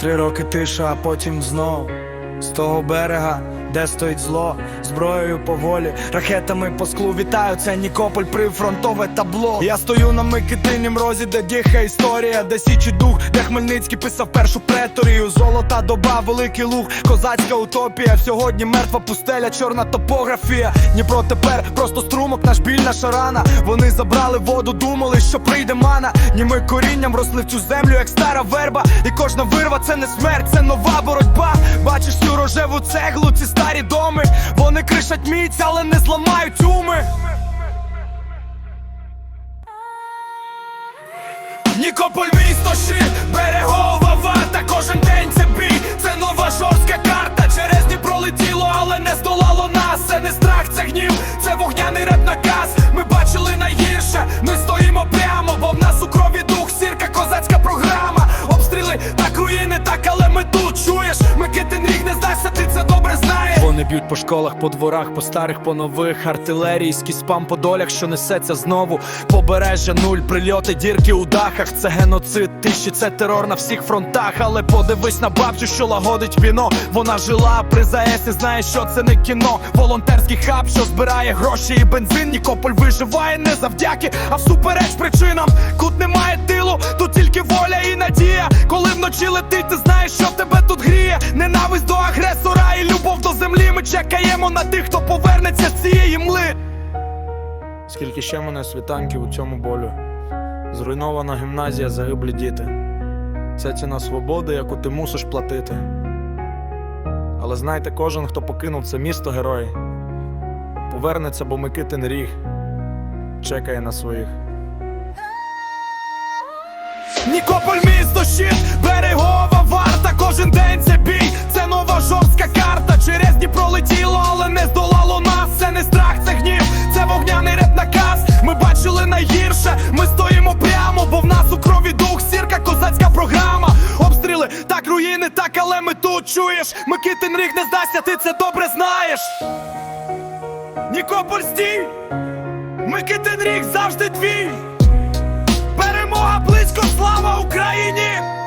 Три роки тиша, а потім знов. З того берега, де стоїть зло, зброєю поволі, ракетами по склу вітаю, це Нікополь, прифронтове табло. Я стою на Микитинім розі, де діха історія, де січі дух, де Хмельницький писав першу преторію. Золота доба, великий луг, козацька утопія. Сьогодні мертва пустеля, чорна топографія. Дніпро тепер просто струмок, наш біль, наша рана. Вони забрали воду, думали, що прийде мана. Ні ми корінням росли в цю землю, як стара верба. І кожна вирва це не смерть, це нова боротьба. Бачиш цю рожеву цеглу, ці старі доми. Вони кришать міць, але не зламають уми. Нікополь місто щит, берегова варта, кожен день це бій, це нова жорстка карта. Через Дніпро летіло, але не здолало нас. Це не страх, це гнів, це вогняний реп наказ. Б'ють по школах, по дворах, по старих, по нових артилерійський спам по долях, що несеться знову. Побережжя нуль, прильоти, дірки у дахах. Це геноцид, тиші, це терор на всіх фронтах. Але подивись на бабцю, що лагодить віно. Вона жила при ЗАЕС і знає, що це не кіно. Волонтерський хаб, що збирає гроші і бензин. Нікополь виживає не завдяки, а всупереч причинам. Кут немає тилу, тут тільки воля і надія. Коли вночі летить, ти знаєш, що тебе тут гріє. Ненависть до агресора Ми чекаємо на тих, хто повернеться з цієї мли. Скільки ще мене світанків у цьому болю? Зруйнована гімназія, загиблі діти. Це ціна свободи, яку ти мусиш платити. Але знайте, кожен, хто покинув це місто герой, повернеться, бо Микитин ріг чекає на своїх. Нікополь місто щит, берегова варта, кожен день це бій, так, ми тут чуєш. Микитин ріг не здасться, ти це добре знаєш. Нікополь стій! Микитин ріг завжди твій! Перемога близько, слава Україні!